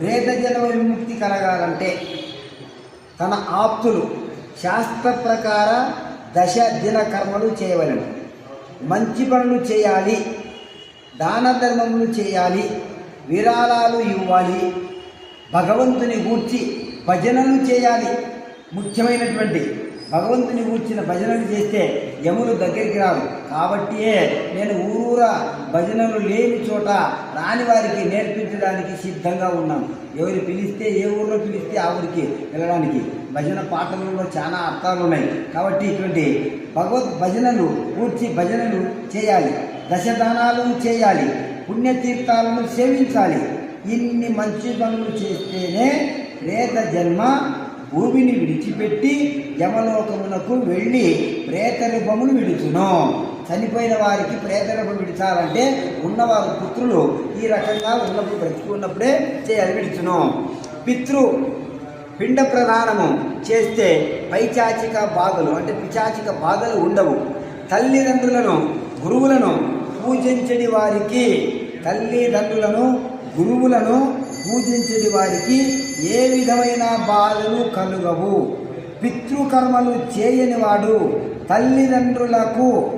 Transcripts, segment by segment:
ప్రేత జన్మ విముక్తి కలగాలంటే తన ఆప్తులు శాస్త్ర ప్రకార దశ దిన కర్మలు చేయవలను. మంచి పనులు చేయాలి దాన ధర్మములు చేయాలి విరాళాలు ఇవ్వాలి భగవంతుని గూర్చి భజనలు చేయాలి. ముఖ్యమైనటువంటి భగవంతుని కూర్చిన భజనలు చేస్తే యములు దగ్గరికి రావు. కాబట్టియే నేను ఊరూరా భజనలు లేని చోట రాని వారికి నేర్పించడానికి సిద్ధంగా ఉన్నాను. ఎవరు పిలిస్తే ఏ ఊరిలో పిలిస్తే ఆ ఊరికి వెళ్ళడానికి. భజన పాటలలో చాలా అర్థాలు ఉన్నాయి. కాబట్టి ఇటువంటి భగవద్ భజనలు పూర్తి భజనలు చేయాలి. దశదానాలు చేయాలి. పుణ్యతీర్థాలను సేవించాలి. ఇన్ని మంచి పనులు చేస్తేనే ప్రేత జన్మ భూమిని విడిచిపెట్టి యమలోకమునకు వెళ్ళి ప్రేతరూపమును విడుచును. చనిపోయిన వారికి ప్రేతరూపం విడిచాలంటే ఉన్నవారి పుత్రులు ఈ రకంగా ఉన్నప్పుడు బ్రతికి ఉన్నప్పుడే చేయాలి విడుచును. పితృ పిండ ప్రదానము చేస్తే పైచాచిక బాధలు అంటే పిచాచిక బాధలు ఉండవు. తల్లిదండ్రులను గురువులను పూజించని వారికి తల్లిదండ్రులను గురువులను పూజించని వారికి ఏ విధమైన బాధలు కలుగవు. పితృకర్మలు చేయని వాడు తల్లిదండ్రులకు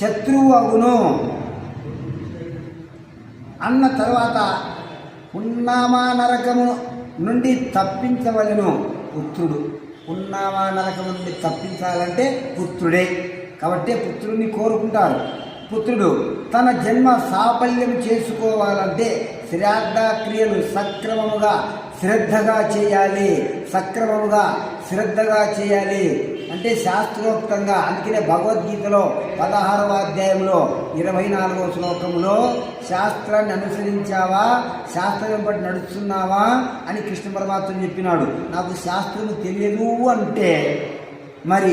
శత్రువు అగును అన్న తర్వాత ఉన్నామా నరకము నుండి తప్పించవలను పుత్రుడు. ఉన్నామా నరకము నుండి తప్పించాలంటే పుత్రుడే. కాబట్టి పుత్రుడిని కోరుకుంటారు. పుత్రుడు తన జన్మ సాఫల్యం చేసుకోవాలంటే శ్రాద్ధక్రియలు సక్రమముగా శ్రద్ధగా చేయాలి. సక్రమముగా శ్రద్ధగా చేయాలి. అంటే శాస్త్రోక్తంగా అందుకనే భగవద్గీతలో పదహారవ అధ్యాయంలో ఇరవై నాలుగవ శ్లోకంలో శాస్త్రాన్ని అనుసరించావా? శాస్త్రం బట్టి నడుస్తున్నావా? అని కృష్ణ పరమాత్మ చెప్పినాడు. నాకు శాస్త్రము తెలియదు అంటే మరి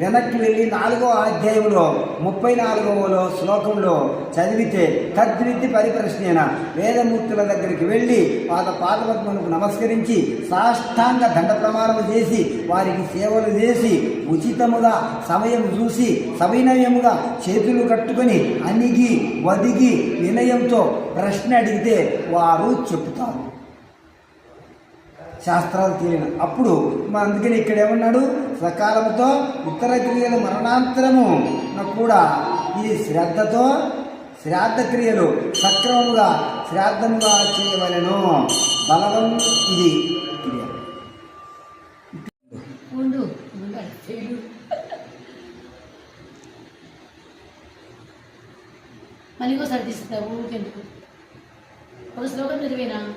వెనక్కి వెళ్ళి నాలుగో అధ్యాయంలో ముప్పై నాలుగవలో శ్లోకంలో చదివితే తద్విద్ది పరిప్రశ్నేన వేదమూర్తుల దగ్గరికి వెళ్ళి పాద పాదపద్మలకు నమస్కరించి సాష్టాంగ దండ ప్రమాణం చేసి వారికి సేవలు చేసి ఉచితముగా సమయం చూసి సవినయముగా చేతులు కట్టుకొని అణిగి వదిగి వినయంతో ప్రశ్న అడిగితే వారు చెప్తారు శాస్త్రాలు తెలియను. అప్పుడు మన అందుకని ఇక్కడ ఏమన్నాడు? సకాలంతో ఉత్తర క్రియలు మరణాంతరము. కూడా ఇది శ్రద్ధతో శ్రాద్ధ క్రియలు సక్రమముగా శ్రాద్ధముగా చేయవలను. బలవం ఇది. క్రియ మళ్ళీ ఒకసారి తీసుకుంటా ఊరికెందుకు? ఒక శ్లోకం చదివేనా?